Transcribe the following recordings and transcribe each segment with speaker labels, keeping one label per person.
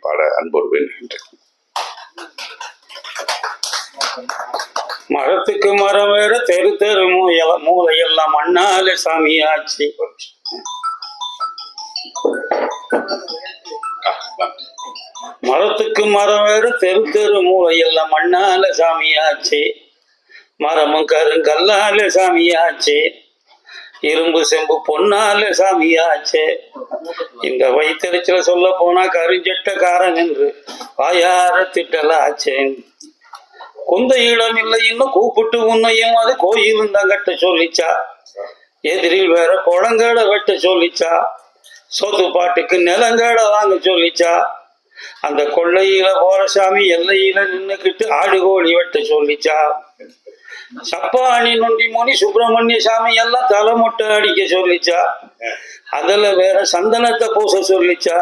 Speaker 1: பாட அன்போடு வேண்டுகின்றேன்
Speaker 2: மரத்துக்கு மரம் வேற தெரு தெரு மூல மூளையெல்லாம் மண்ணால சாமியாச்சு. மரத்துக்கு மரம் வேற தெரு தெரு மூளையெல்லாம் மண்ணால சாமியாச்சு. மரமும் கருங்கல்லால சாமியாச்சு. இரும்பு செம்பு பொன்னால சாமியாச்சே. இந்த வயிற்றுல சொல்ல போனா கருஞ்சட்டக்காரன் என்று வாயார திட்டலாச்சேன். குந்த இடம் இல்லை இன்னும் கூப்பிட்டு உன்னையும் அது கோயிலும் தான் கட்ட சொல்லிச்சா. எதிரில் வேற குளங்கடை வெட்ட சொல்லிச்சா. சொத்து பாட்டுக்கு நிலங்கடை வாங்க சொல்லிச்சா. அந்த கொள்ளையில போற சாமி எல்லையில நின்னுக்கிட்டு ஆடு கோழி வெட்ட சொல்லிச்சா. சப்பாணி நொண்டி மொழி சுப்பிரமணிய சாமி எல்லாம் தலைமொட்டை அடிக்க சொல்லிச்சா. அதுல வேற சந்தனத்தை பூச சொல்லிச்சா.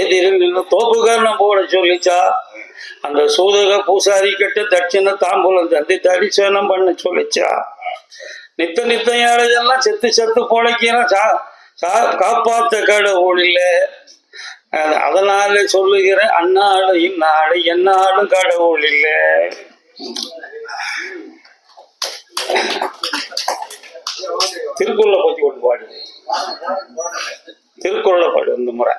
Speaker 2: எதிரில் நின்று போட சொல்லிச்சா. அந்த சூதக பூசாரி கிட்ட தட்சிண தாம்பூலம் தந்தி தரிசனம் பண்ண சொல்லிச்சா. நித்த நித்த ஏழையெல்லாம் செத்து செத்து பொழைக்கிறோம் சா சா காப்பாத்த கடவுள் இல்லை. அதனால சொல்லுகிறேன் அந்நாடு இந்நாடு என்னாலும் கடவுள் இல்லை. திருக்குறளை பாடு திருக்குறளை பாடு இந்த முறை.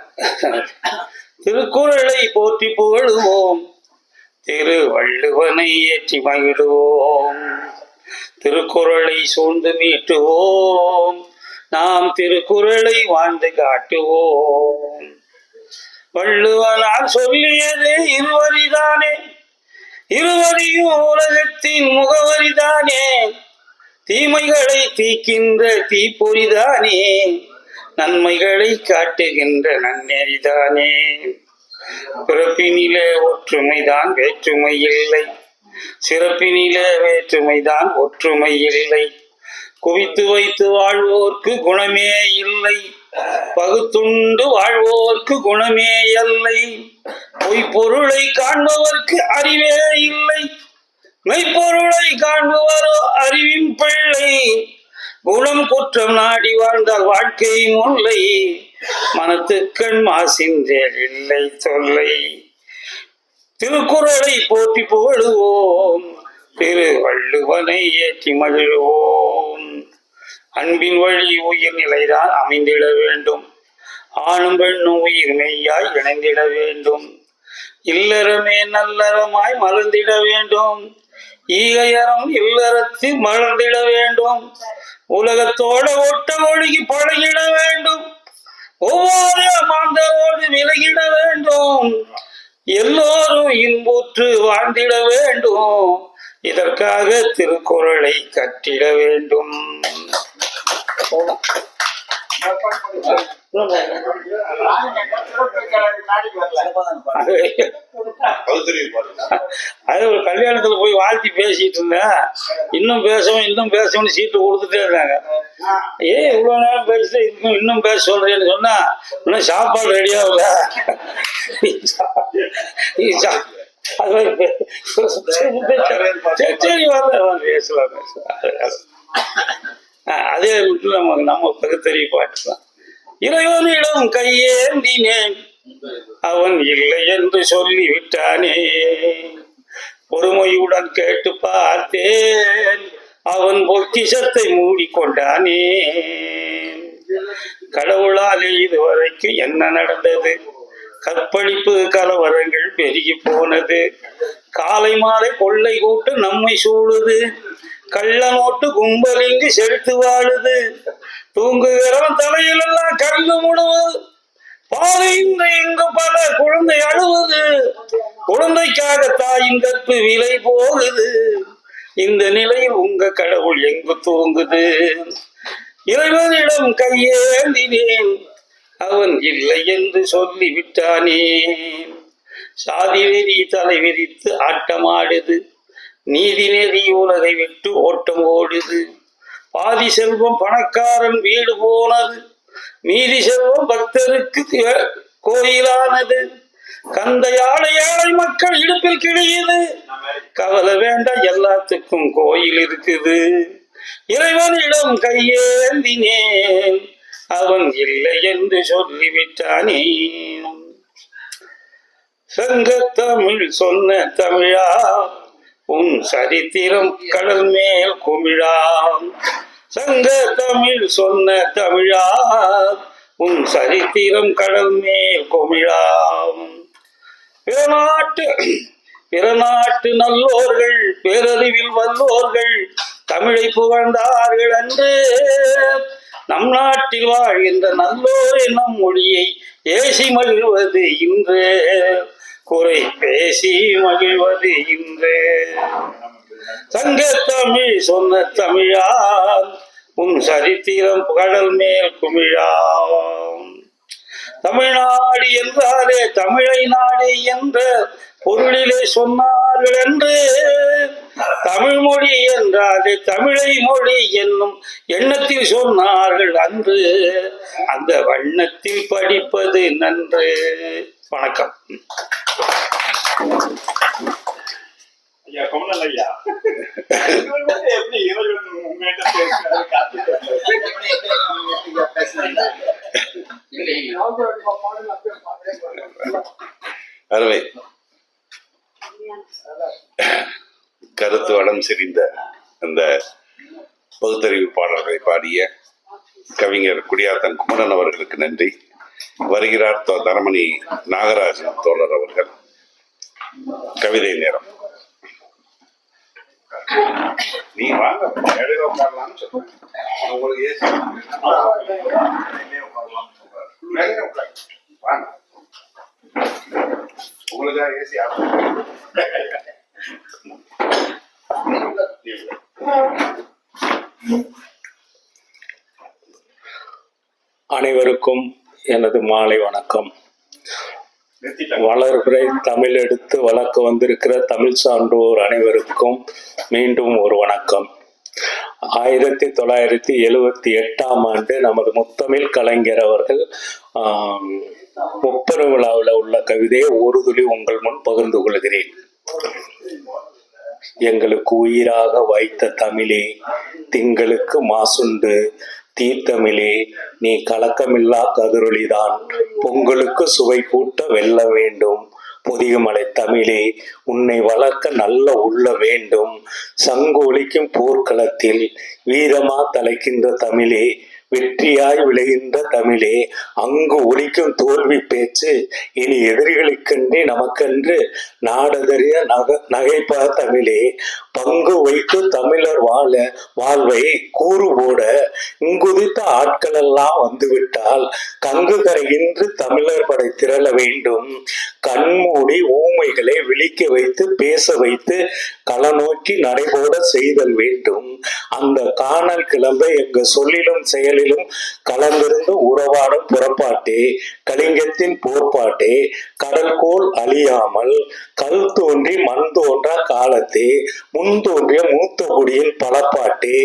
Speaker 2: திருக்குறளை போற்றி புகழுவோம். திருவள்ளுவனை ஏற்றி மகிழுவோம். திருக்குறளை சூழ்ந்து மீட்டுவோம் நாம் திருக்குறளை வாழ்ந்து காட்டுவோம். வள்ளுவனார் சொல்லியது இருவரிதானே. இருவரியும் உலகத்தின் முகவரிதானே. தீமைகளை தீக்கின்ற தீப்பொறிதானே நன்மைகளை காட்டுகின்ற நன்னெறிதானே. பிறப்பினிலே ஒற்றுமைதான் வேற்றுமை இல்லை. சிறப்பினிலே வேற்றுமைதான் ஒற்றுமை இல்லை. குவித்து வைத்து வாழ்வோர்க்கு குணமே இல்லை. பகுத்துண்டு வாழ்வோர்க்கு குணமே இல்லை. பொய்ப்பொருளை காண்பவர்க்கு அறிவே இல்லை. மெய்ப்பொருளை காண்பவரோ அறிவின் பிள்ளை. குணம் குற்றம் நாடி வாழ்ந்தால் வாழ்க்கை முல்லை. மனத்துக்கண் மாசின்றேல் இல்லை தொல்லை திருக்குறளை போற்றி புகழுவோம். திருவள்ளுவனை ஏற்றி மகிழ்வோம். அன்பின் வழி உயிர் நிலைதான் அமைந்திட வேண்டும். ஆணும் பெண்ணும் உயிர் மெய்யாய் இணைந்திட வேண்டும். இல்லறமே நல்லறமாய் மறந்திட வேண்டும். ஈகையறம் இல்லறத்து மலர்ந்திட வேண்டும். உலகத்தோட ஒட்ட ஒழுகி பழகிட வேண்டும். ஒவ்வொரு மாந்தரோடு விலகிட வேண்டும். எல்லோரும் இன்புற்று வாழ்ந்திட வேண்டும். இதற்காக திருக்குறளை கற்றிட வேண்டும். அது ஒரு கல்யாணத்துல போய் வாழ்த்தி பேசிட்டு இருந்தேன் இன்னும் பேசவும் இன்னும் பேசவும் சீட்டு கொடுத்துட்டே இருந்தாங்க ஏ இவ்வளவு நேரம் பேசிட்டு இன்னும் இன்னும் பேச சொல்றேன்னு சொன்னா இன்னும் சாப்பாடு ரெடியா இல்ல அது சரி, சரி வரல பேசலாம் பேசலாம் அதே விட்டு நமக்கு நம்ம பகுத்தறிவு பாட்டு தான் இறைவனிடம் கையேந்தினேன். அவன் இல்லை என்று சொல்லி விட்டானே பொறுமையுடன் கேட்டு பார்த்தேன். அவன் பொக்கிஷத்தை மூடிக்கொண்டானே. கடவுளாலே இதுவரைக்கும் என்ன நடந்தது? கற்பழிப்பு கலவரங்கள் பெருகி போனது. காலை மாலை கொள்ளை கூட்டு நம்மை சூழுது. கள்ள நோட்டு கும்பல் இங்கு செலுத்து வாழுது. தூங்குகிறவன் தலையிலெல்லாம் கல்லு முடுவது பாதையின்றி இங்கு பல குழந்தை அழுவது. குழந்தைக்காக தாயின் கற்பு விலை போகுது. இந்த நிலையில் உங்க கடவுள் எங்கு தூங்குது? இறைவனிடம் கையேந்தினேன். அவன் இல்லை என்று சொல்லி விட்டானே சாதி வெறி தலை விரித்து ஆட்டமாடுது. நீதி உலகை விட்டு ஓட்டம் ஓடுது பாதி செல்வம் பணக்காரன் வீடு போனது. மீதி செல்வம் பக்தருக்கு கோயிலானது. கந்த யாழை ஏழை மக்கள் இடுப்பில் கிழியுது. கவலை வேண்டாம் எல்லாத்துக்கும் கோயில் இருக்குது. இறைவனிடம் கையேந்தினேன். அவன் இல்லை என்று சொல்லிவிட்டானே. சங்க தமிழ் சொன்ன தமிழா உன் சரித்திரம் கடல் மேல் குமிழாம். சங்க தமிழ் சொன்ன தமிழா உன் சரித்திரம் கடல் மேல் குமிழாம். பிற நாட்டு பிற நாட்டு நல்லோர்கள் பேரறிவில் வல்லோர்கள் தமிழை புகழ்ந்தார்கள் அன்று. நம் நாட்டில் வாழ்கின்ற நல்லோரே நம் மொழியை ஏசி மகிழ்வது இன்று. குறை பேசி மகிழ்வது இன்று. சங்க தமிழ் சொன்ன தமிழால் உன் சரித்திரம் கடல் மேல் குமிழாம். தமிழ்நாடு என்றாரே தமிழை நாடு என்ற பொருளிலே சொன்னார்கள் என்று தமிழ் மொழி என்றாலே தமிழை மொழி என்னும் எண்ணத்தில் சொன்னார்கள் அன்று. அந்த வண்ணத்தில் படிப்பது நன்று. வணக்கம்.
Speaker 3: ஐயா கமலன் ஐயா. இவர் வந்து எப்படி இறைவன் உங்ககிட்ட பேசுறாரு காத்துட்டு
Speaker 1: அருமை. கருத்து செறிந்த அந்த பகுத்தறிவு பாடல்களை பாடிய கவிஞர் குடியாத்தன் குமரன் அவர்களுக்கு நன்றி. வருகிறார் தோ- தரமணி நாகராஜன் தோழர் அவர்கள். கவிதை நேரம். நீ வாங்க உட்காரலாம்னு சொல்றேன் உங்களுக்கு ஏசி மேடையில வாங்க. உங்களுக்காக ஏசி ஆஃப்
Speaker 4: அனைவருக்கும் எனது மாலை வணக்கம். வளர்பிறை தமிழ் எடுத்து வளர்க்க வந்திருக்கிற தமிழ் சான்றோர் அனைவருக்கும் மீண்டும் ஒரு வணக்கம். ஆயிரத்தி தொள்ளாயிரத்தி எழுவத்தி எட்டாம் ஆண்டு நமது முத்தமிழ் கலைஞர் அவர்கள் ஆம், முப்பெரும் விழாவில் உள்ள கவிதையை ஒரு துளி உங்கள் முன் பகிர்ந்து கொள்கிறேன். எங்களுக்கு உயிராக வைத்த தமிழே திங்களுக்கு மாசுண்டு. தீர்த்தமிழே நீ கலக்கமில்லா கதிரொளிதான். பொங்கலுக்கு சுவை கூட்ட வெல்ல வேண்டும். பொதிகமலை தமிழே உன்னை வளர்க்க நல்ல உள்ள வேண்டும். சங்கு ஒழிக்கும் போர்க்களத்தில் வீரமா தலைக்கின்ற தமிழே வெற்றியாய் விளைகின்ற தமிழே அங்கு ஒலிக்கும் தோல்வி பேச்சு இனி எதிரிகளுக்கென்றே நமக்கென்று நாடதறிய நக நகைப்பா தமிழே. பங்கு வைத்து தமிழர் வாழ வாழ்வை கூறு போட இங்குதித்த ஆட்கள் எல்லாம் வந்துவிட்டால் கங்கு கரையின்று தமிழர் படை திரள வேண்டும். கண்மூடி ஊமைகளை விழிக்க வைத்து பேச வைத்து களநோக்கி நடைபோட செய்தல் வேண்டும். அந்த காணல் கிளம்ப எங்க சொல்லிலும் செயலிலும் கலந்திருந்து உறவாடும் புறப்பாட்டே கலிங்கத்தின் போர்ப்பாட்டே கடல்கோள் அழியாமல் கல் தோன்றி மண் தோன்றா காலத்தே முன் தோன்றிய மூத்த குடியின் பலப்பாட்டே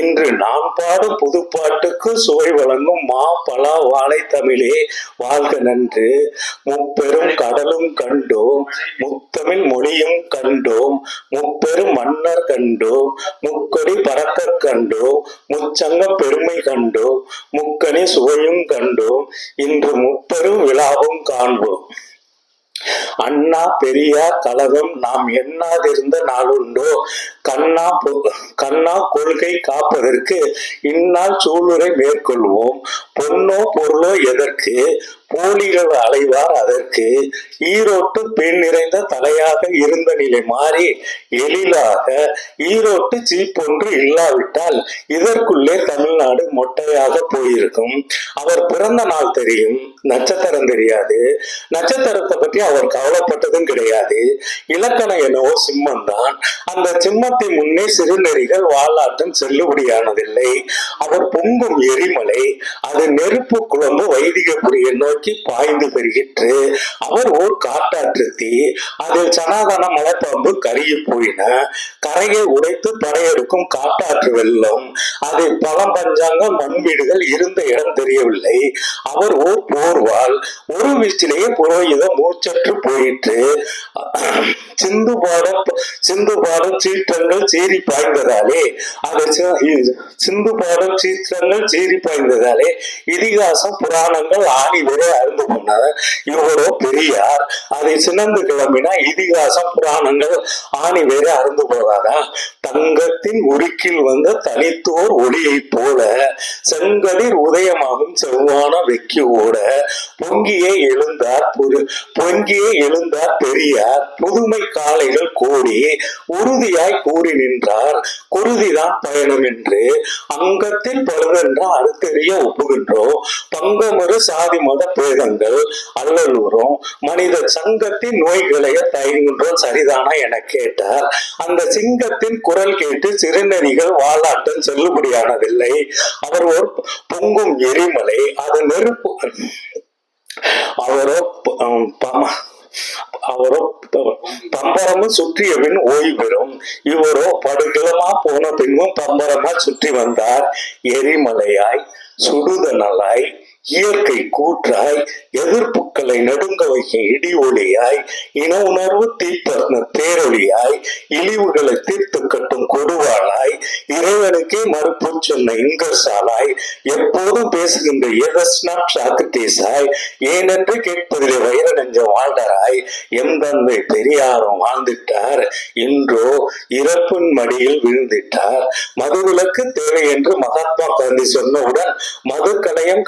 Speaker 4: இன்று நாம் பாடும் புதுப்பாட்டுக்கு சுவை வழங்கும் மா பலா வாழை தமிழே வாழ்க நன்று. முப்பெரும் கடலும் கண்டோம் முத்தமிழ் மொழியும் கண்டோம் முப்பெரும் மன்னர் கண்டோம் முக்கொடி பறக்க கண்டோம் முச்சங்க பெருமை கண்டோம். முக்கணி சுவையும் கண்டோம் இன்று முப்பெரும் விழாவும் காண்போம் அண்ணா பெரியார் கழகம் நாம் எண்ணாதிருந்த நாளுண்டோ கண்ணா கண்ணா கொள்கை காப்பதற்கு இந்நாள் சூளுரை மேற்கொள்வோம். பொன்னோ பொருளோ எதற்கு? போலிகள் அலைவார் அதற்கு. ஈரோட்டு பெண் நிறைந்த தலையாக இருந்த நிலை மாறி எழிலாக ஈரோட்டு சீப்பொன்று இல்லாவிட்டால் இதற்குள்ளே தமிழ்நாடு மொட்டையாக போயிருக்கும். அவர் பிறந்த நாள் தெரியும். நட்சத்திரம் தெரியாது. நட்சத்திரத்தை பற்றி அவர் கவலைப்பட்டதும் கிடையாது. இலக்கணம் என்னவோ சிம்மம் தான் அந்த காலத்தை முன்னே சிறுநெறிகள் வாலாட்டம் செல்லுபடியானதில்லை. அவர் பொங்கும் எரிமலை அது நெருப்பு குழம்பு வைதிகபுரியை நோக்கி பாய்ந்து பெறுகிற்று அவர் ஓர் காட்டாற்றுத்தி அதில் சனாதன மலைப்பாம்பு கருகி போயின. கரையை உடைத்து படையெடுக்கும் காட்டாற்று வெள்ளம் அதில் பழம் பஞ்சாங்க மண் வீடுகள் இருந்த இடம் தெரியவில்லை. அவர் ஓர் போர்வால் ஒரு வீச்சிலேயே புரோகிதம் மூச்சற்று போயிற்று. சிந்து பாட சிந்து பாடம் சீற்றல் சித்திரங்கள் சேரி பாய்ந்ததாலே அது சிந்து பாடல் சித்திரங்கள் சேரி பாய்ந்ததாலே இதிகாசம் புராணங்கள் ஆணி வரை அருந்து கொண்டார் இவரோ பெரியார் அதை சினந்து கிளம்பினா இதிகாசம் புராணங்கள் ஆணி வேற அருந்து போகாதா தங்கத்தின் உருக்கில் வந்த தனித்தோர் ஒளியை போல செங்கதிர் உதயமாகும் செவ்வான வெக்கி ஓட பொங்கியே எழுந்தார் பொங்கியே எழுந்தார் பெரியார் புதுமை காளைகள் கோடி உறுதியாய் கூறி நின்றார். குருதிதான் பயணம் என்று அங்கத்தில் பழுதென்ற அறுத்தெறிய ஒப்புகின்றோம். பங்கமறு சாதி மத பேதங்கள் அல்லலூரும் மனித சங்கத்தின் நோய்களைய தயங்குன்றோம் சரிதானா என கேட்டார். அந்த சிங்கத்தின் குரல் கேட்டு சிறுநெறிகள் வாலாட்டம் செல்லுபடியானதில்லை. அவர் ஒரு பொங்கும் எரிமலை அது நெருப்பு அவரோ அவரோ ப- பம்பரமும் சுற்றிய பின் ஓய்வு பெறும். இவரோ படுகளமா போன பின்னும் பம்பரமா சுற்றி வந்தார். எரிமலையாய் சுடுதனலாய் இயற்கை கூற்றாய் எதிர்ப்புக்களை நடுங்க வைக்கும் இடி ஒளியாய் இன உணர்வு தீப்பர்ண தேரொழியாய் இழிவுகளை தீர்த்து கட்டும் கொடுவாளாய் இறைவனுக்கே மறுப்பு சொன்ன இங்கர்சாலாய் எப்போதும் பேசுகின்ற எதஸ்னா சாக்குத்தீசாய் ஏனென்று கேட்பதிலே வைர நெஞ்சம் வாழ்டராய் எம் தந்தை பெரியாரும் வாழ்ந்துட்டார் இன்றோ இறப்பின் மடியில் விழுந்திட்டார். மதுவிலக்கு தேவை என்று மகாத்மா காந்தி சொன்னவுடன் மது கலையம்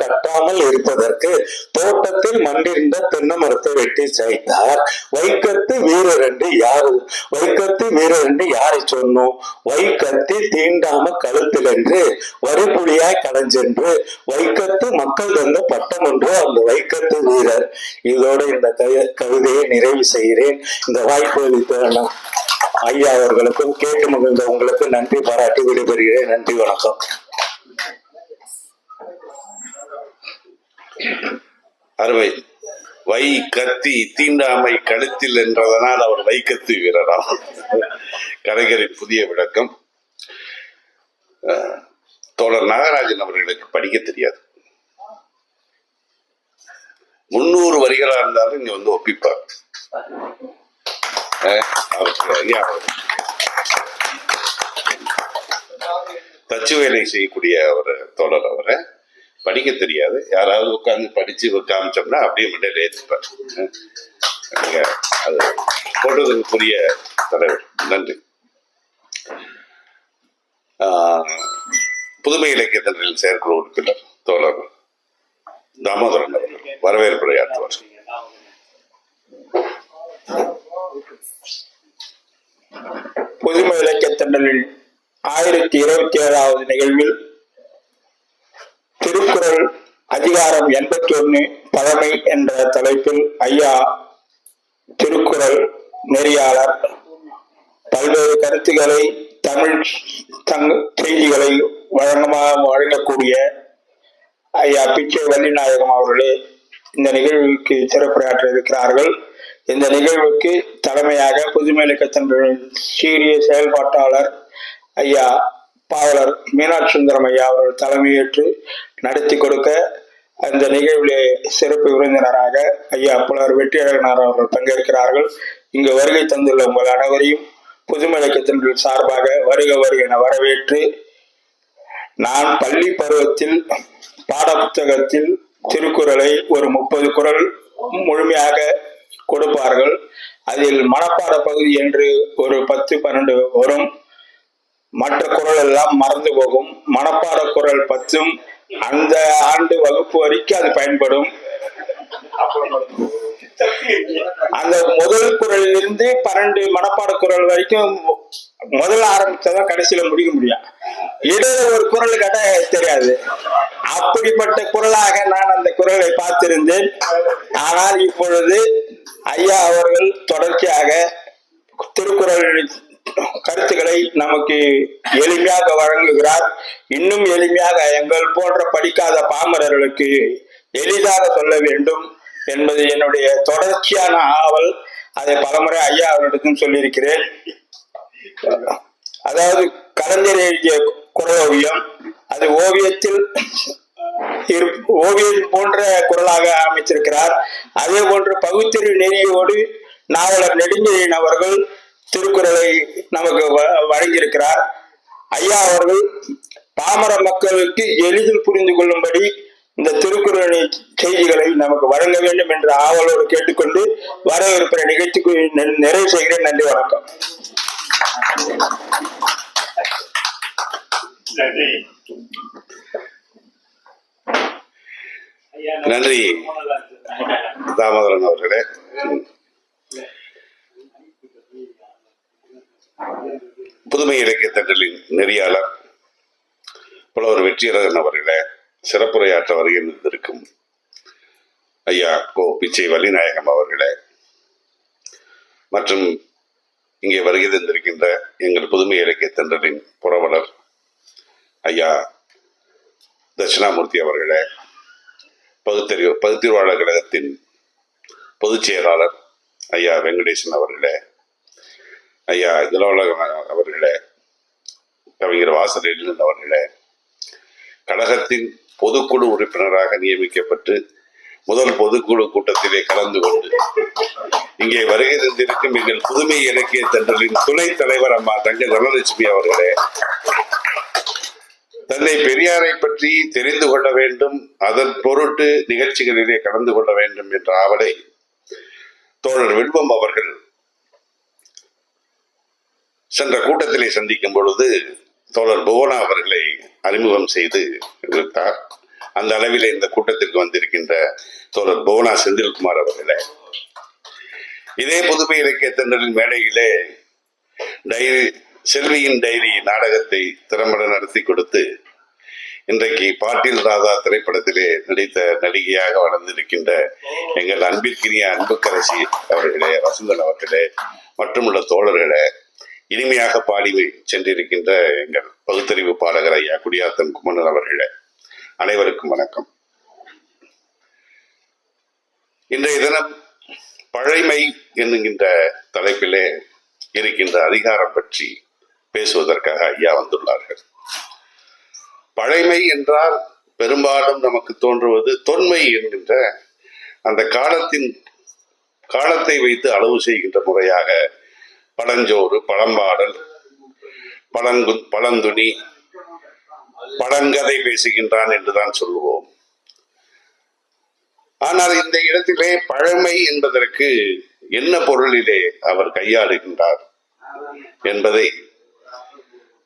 Speaker 4: இல்லாமல் இருப்பதற்கு தோட்டத்தில் மண்டிருந்த தென்னை மரத்தை வெட்டி சாய்த்தார். வைக்கத்து வீரர் என்று யாரு வைக்கத்து வீரர் என்று யாரை சொன்னோம்? வைக்கத்தி தீண்டாம கழுத்தில் என்று வரிபுலியாய் கடைஞ்சென்று வைக்கத்து மக்கள் தந்த பட்டம் என்று அந்த வைக்கத்து வீரர். இதோட இந்த கவிதையை நிறைவு செய்கிறேன். இந்த வாய்ப்பு அளித்த ஐயா அவர்களுக்கும் கேட்டு மகிழ்ந்த உங்களுக்கு நன்றி பாராட்டி விடைபெறுகிறேன். நன்றி வணக்கம்.
Speaker 1: அறுவை வை கத்தி தீண்டாமை கழுத்தில் என்றதனால் அவர் வைக்கத்து வீரராம். கலைஞரின் புதிய விளக்கம். தோழர் நாகராஜன் அவர்களுக்கு படிக்க தெரியாது. முன்னூறு வரிகளா இருந்தாலும் இங்க வந்து ஒப்பிப்பார். தச்சு வேலை செய்யக்கூடிய ஒரு தோழர் அவரை. படிக்க தெரியாது. யாராவது உட்காந்து படித்து காமிச்சோம்னா அப்படியே மண்டையில் ஏற்றுப்பார் நீங்க அது போட்டதுக்குரிய தலைவர். நன்றி. புதுமை இலக்கிய இலக்கியத்தினரில் செயற்குழு உறுப்பினர் தோழர் தாமோதரன் அவர்கள் வரவேற்புரையாற்றுவார்
Speaker 5: புதுமை இலக்கியத்தண்டலில் ஆயிரத்தி இருபத்தி ஏழாவது நிகழ்வில் திருக்குறள் அதிகாரம் எண்பத்தி ஒன்னு பழமை என்ற தலைப்பில் ஐயா திருக்குறள் நெறியாளர். பல்வேறு கருத்துக்களை தமிழ் தங் செய்திகளை வழங்கமாக வழங்கக்கூடிய ஐயா பிச்சை வள்ளிநாயகம் அவர்களே இந்த நிகழ்வுக்கு சிறப்புரையாற்ற இருக்கிறார்கள். இந்த நிகழ்வுக்கு தலைமையாக புதுமை இலக்கத்தின் சீரிய செயல்பாட்டாளர் ஐயா பாவலர் மீனாட்சி சுந்தரம் ஐயா அவர்கள் தலைமையேற்று நடத்தி கொடுக்க அந்த நிகழ்விலே சிறப்பு விருந்தினராக ஐயா புலர் வெற்றியழகனார் அவர்கள் பங்கேற்கிறார்கள். இங்கு வருகை தந்துள்ள உங்கள் அனைவரையும் புதுமை இலக்கியத்தின் சார்பாக வருக வருக என வரவேற்று நான் பள்ளி பருவத்தில் பாடப்புத்தகத்தில் திருக்குறளை ஒரு முப்பது குறள் முழுமையாக கொடுப்பார்கள். அதில் மனப்பாட பகுதி என்று ஒரு பத்து பன்னெண்டு வரும். மற்ற குறள் எல்லாம் மறந்து போகும். மனப்பாட குரல் பற்றும் அந்த ஆண்டு வகுப்பு வரைக்கும் அது பயன்படும். அந்த முதல் குரலிலிருந்து பன்னெண்டு மனப்பாட குரல் வரைக்கும் முதல்ல ஆரம்பிச்சதான் கடைசியில முடிக்க முடியும். இடையில ஒரு குரல் கேட்டா தெரியாது. அப்படிப்பட்ட குரலாக நான் அந்த குரலை பார்த்திருந்தேன். ஆனால் இப்பொழுது ஐயா அவர்கள் தொடர்ச்சியாக திருக்குறள் கருத்துக்களை நமக்கு எளிமையாக வழங்குகிறார். இன்னும் எளிமையாக எங்கள் போன்ற படிக்காத பாமரர்களுக்கு எளிதாக சொல்ல வேண்டும் என்பது என்னுடைய தொடர்ச்சியான ஆவல். அதை பலமுறை ஐயா அவர்களிடத்தும் சொல்லியிருக்கிறேன். அதாவது கலைஞர் எழுதிய குரலோவியம் அது ஓவியத்தில் ஓவியம் போன்ற குரலாக அமைச்சிருக்கிறார் அதே போன்று பகுத்தறிவு நெறியோடு நாவலர் நெடுஞ்செழியன் அவர்கள் திருக்குறளை நமக்கு வ- வழங்கியிருக்கிறார். ஐயா அவர்கள் பாமர மக்களுக்கு எளிதில் புரிந்து கொள்ளும்படி இந்த திருக்குறளின் செய்திகளை நமக்கு வழங்க வேண்டும் என்ற ஆவலோடு கேட்டுக்கொண்டு வரவிருக்கிற நிகழ்ச்சிக்கு நிறைவு செய்கிறேன். நன்றி வணக்கம்.
Speaker 3: நன்றி.
Speaker 1: தாமோதரன் அவர்களே. புதுமை இலக்கிய தண்டலின் நெறியாளர் புலவர் வெற்றியரகன் அவர்களே சிறப்புரையாற்ற வருகின்றிருக்கும் ஐயா கோ பிச்சை வள்ளிநாயகம் அவர்களே மற்றும் இங்கே வருகை தந்திருக்கின்ற எங்கள் புதுமை இலக்கிய தண்டலின் புரவலர் ஐயா தட்சிணாமூர்த்தி அவர்களே பகுத்தறிவு பகுத்தறிவாளர் கழகத்தின் பொதுச் செயலாளர் ஐயா வெங்கடேசன் அவர்களே ஐயா இளவழகன் அவர்களே கவிஞர் வாசலில் அவர்களே கழகத்தின் பொதுக்குழு உறுப்பினராக நியமிக்கப்பட்டு முதல் பொதுக்குழு கூட்டத்திலே கலந்து கொண்டு இங்கே வருகை தந்திருக்கும் எங்கள் புதுமை இலக்கிய தண்டலின் துணைத் தலைவர் அம்மா தங்க தனலட்சுமி அவர்களே தந்தை பெரியாரை பற்றி தெரிந்து கொள்ள வேண்டும் அதன் பொருட்டு நிகழ்ச்சிகளிலே கலந்து கொள்ள வேண்டும் என்ற ஆவலை தோழர் வில்வம் அவர்கள் சென்ற கூட்டத்திலே சந்திக்கும் பொழுது தோழர் புவனா அவர்களை அறிமுகம் செய்து விட்டார். அந்த அளவிலே இந்த கூட்டத்திற்கு வந்திருக்கின்ற தோழர் புவனா செந்தில்குமார் அவர்களே இதே புதுமை இலக்கிய தென்றலின் மேடையிலே டைரி செல்வியின் டைரி நாடகத்தை திறம்பட நடத்தி கொடுத்து இன்றைக்கு பாட்டில் ராதா திரைப்படத்திலே நடித்த நடிகையாக வளர்ந்திருக்கின்ற எங்கள் அன்பிற்கினிய அன்புக்கரசி அவர்களே வசந்தன் அவர்களே மற்றும் உள்ள தோழர்களே இனிமையாக பாடி சென்றிருக்கின்ற எங்கள் பகுத்தறிவு பாடகர் ஐயா குடியாத்தம் குமணன் அவர்களே அனைவருக்கும் வணக்கம். இன்றைய தினம் பழைமை என்னுகின்ற தலைப்பிலே இருக்கின்ற அதிகாரம் பற்றி பேசுவதற்காக ஐயா வந்துள்ளார்கள். பழைமை என்றால் பெரும்பாலும் நமக்கு தோன்றுவது தொன்மை என்கின்ற அந்த காலத்தின் காலத்தை வைத்து அளவு செய்கின்ற முறையாக பழஞ்சோறு பழம்பாடல் பழங்கு பழந்துணி பழங்கதை பேசுகின்றான் என்றுதான் சொல்லுவோம். ஆனால் இந்த இடத்திலே பழமை என்பதற்கு என்ன பொருளிலே அவர் கையாளுகின்றார் என்பதை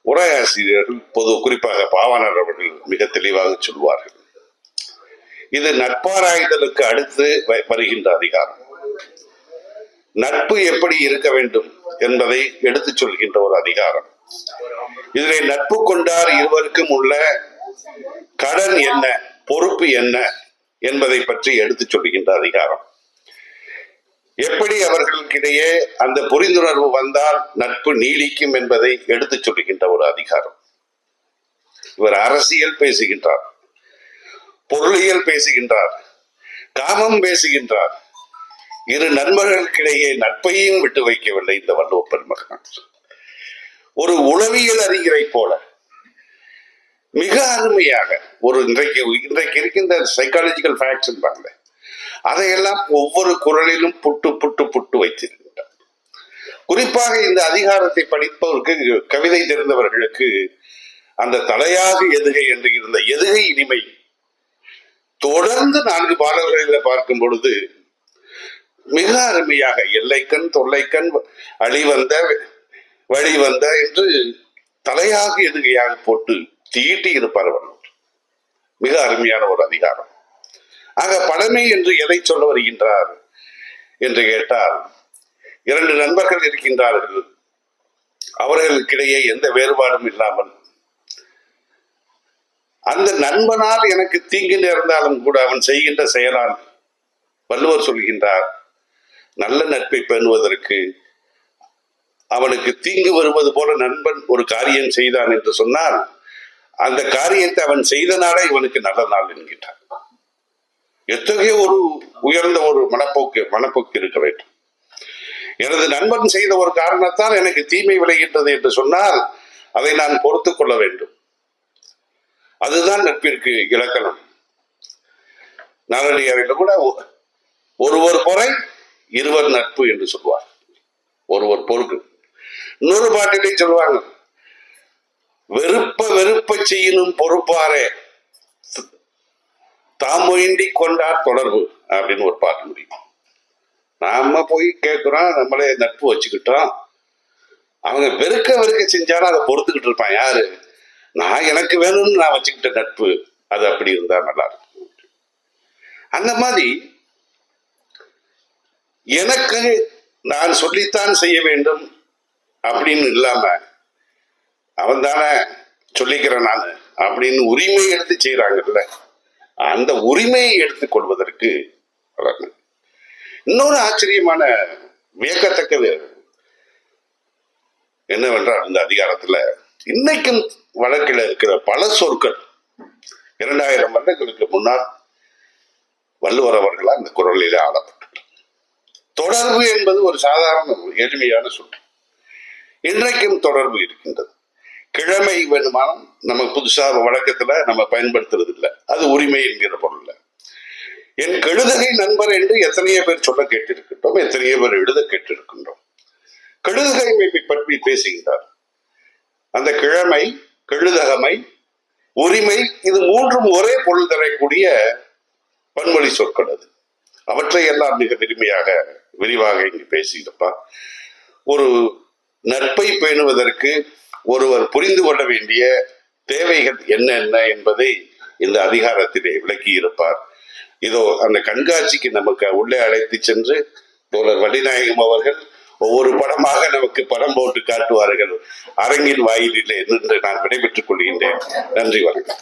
Speaker 1: உரையாசிரியர்கள் பொது குறிப்பாக பாவாணர் அவர்கள் மிக தெளிவாக சொல்வார்கள். இது நட்பாராய்தலுக்கு அடுத்து வ- வருகின்ற அதிகாரம். நட்பு எப்படி இருக்க வேண்டும் என்பதை எடுத்துச் சொல்கின்ற ஒரு அதிகாரம். இதிலே நட்பு கொண்டார் இருவருக்கும் உள்ள கடன் என்ன பொறுப்பு என்ன என்பதை பற்றி எடுத்துச் சொல்கின்ற அதிகாரம். எப்படி அவர்களுக்கிடையே அந்த புரிந்துணர்வு வந்தால் நட்பு நீடிக்கும் என்பதை எடுத்துச் சொல்கின்ற ஒரு அதிகாரம். இவர் அரசியல் பேசுகின்றார் பொருளியல் பேசுகின்றார் காமம் பேசுகின்றார் இரு நண்பர்களுக்கிடையே நட்பையும் விட்டு வைக்கவில்லை இந்த வள்ளுவ பெருமகன். ஒரு உளவியல் அறிஞரை போல மிக அருமையாக ஒரு இன்றைக்கு இன்றைக்கு இருக்கின்ற சைக்காலஜிக்கல் ஃபேக்ட்ஸ் அதையெல்லாம் ஒவ்வொரு குரலிலும் புட்டு புட்டு புட்டு வைத்திருக்கின்றார். குறிப்பாக இந்த அதிகாரத்தை படிப்பவருக்கு கவிதை தெரிந்தவர்களுக்கு அந்த தலையாக எதுகை என்று இருந்த எதுகை இனிமை தொடர்ந்து நான்கு பாடல்களில் பார்க்கும் பொழுது மிக அருமையாக எல்லைக்கண் தொல்லைக்கண் அழிவந்த வழிவந்த என்று தலையாக எதுகையாக போட்டு தீட்டி இருப்பார் வள்ளுவர் மிக அருமையான ஒரு அதிகாரம். ஆக பழமை என்று எதை சொல்ல வருகின்றார் என்று கேட்டால் இரண்டு நண்பர்கள் இருக்கின்றார்கள். அவர்களுக்கிடையே எந்த வேறுபாடும் இல்லாமல். அந்த நண்பனால் எனக்கு தீங்கு நேர்ந்தாலும் கூட அவன் செய்கின்ற செயலால் வள்ளுவர் சொல்கின்றார் நல்ல நட்பை பேணுவதற்கு அவனுக்கு தீங்கு வருவது போல நண்பன் ஒரு காரியம் செய்தான் என்று சொன்னால் அந்த காரியத்தை அவன் செய்தனாலே இவனுக்கு நல்ல நாள் என்கிட்டான் எத்தகைய ஒரு உயர்ந்த ஒரு மனப்போக்கு மனப்போக்கு இருக்க வேண்டும். எனது நண்பன் செய்த ஒரு காரணத்தால் எனக்கு தீமை விளைகின்றது என்று சொன்னால் அதை நான் பொறுத்துக் கொள்ள வேண்டும். அதுதான் நட்பிற்கு இலக்கணம். நாளடியாரில் கூட ஒருவர் குறை இருவர் நட்பு என்று சொல்வார் ஒருவர் பொறுக்கு. இன்னொரு பாட்டிலே சொல்லுவாங்க வெறுப்ப வெறுப்ப செய்யணும் பொறுப்பாரே தாமொயின்றி கொண்டார் தொடர்பு அப்படின்னு ஒரு பாட்டு முடியும். நாம போய் கேட்கிறோம் நம்மளே நட்பு வச்சுக்கிட்டோம். அவங்க வெறுக்க வெறுக்க செஞ்சாலும் அதை பொறுத்துக்கிட்டு இருப்பான் யாரு? நான் எனக்கு வேணும்னு நான் வச்சுக்கிட்ட நட்பு அது அப்படி இருந்தா நல்லா இருக்கும். அந்த மாதிரி எனக்கு நான் சொல்லித்தான் செய்ய வேண்டும் அப்படின்னு இல்லாம அவன் தானே சொல்லிக்கிறேன் நான் அப்படின்னு உரிமை எடுத்து செய்யறாங்கல்ல அந்த உரிமையை எடுத்துக்கொள்வதற்கு வளர்ந்து இன்னொரு ஆச்சரியமான வியக்கத்தக்கது என்னவென்றால் இந்த அதிகாரத்துல இன்னைக்கும் வழக்கில் இருக்கிற பல சொற்கள் இரண்டாயிரம் வருடங்களுக்கு முன்னால் வள்ளுவர் அவர்களால் இந்த குரலிலே ஆடப்பட்டது தொடர்பு என்பது ஒரு சாதாரண ஒரு எளிமையான சொல். இன்றைக்கும் தொடர்பு இருக்கின்றது. கிழமை வருமானம் நம்ம புதுசாக வழக்கத்துல நம்ம பயன்படுத்துறது இல்லை அது உரிமை என்கிற பொருள்ல என் கழுதகை நண்பர் என்று எத்தனையோ பேர் சொல்ல கேட்டிருக்கின்றோம் எத்தனையோ பேர் எழுத கேட்டிருக்கின்றோம். கழுதகைமை பற்றி பேசுகின்றார் அந்த கிழமை கழுதகமை உரிமை இது மூன்றும் ஒரே பொருள் தரக்கூடிய பன்மொழி சொற்கள் அது. அவற்றை எல்லாம் மிக விரும்பியாக விரிவாக இங்கு பேசியிருப்பார் ஒரு நட்பை பேணுவதற்கு ஒருவர் புரிந்து கொள்ள வேண்டிய தேவைகள் என்னென்ன என்பதை இந்த அதிகாரத்திலே விளக்கி இருப்பார் இதோ அந்த கண்காட்சிக்கு நமக்கு உள்ளே அழைத்து சென்று தோழர் வள்ளிநாயகம் அவர்கள் ஒவ்வொரு படமாக நமக்கு படம் போட்டு காட்டுவார்கள். அரங்கின் வாயிலில் நின்று நான் விடைபெற்றுக் கொள்கின்றேன். நன்றி வணக்கம்.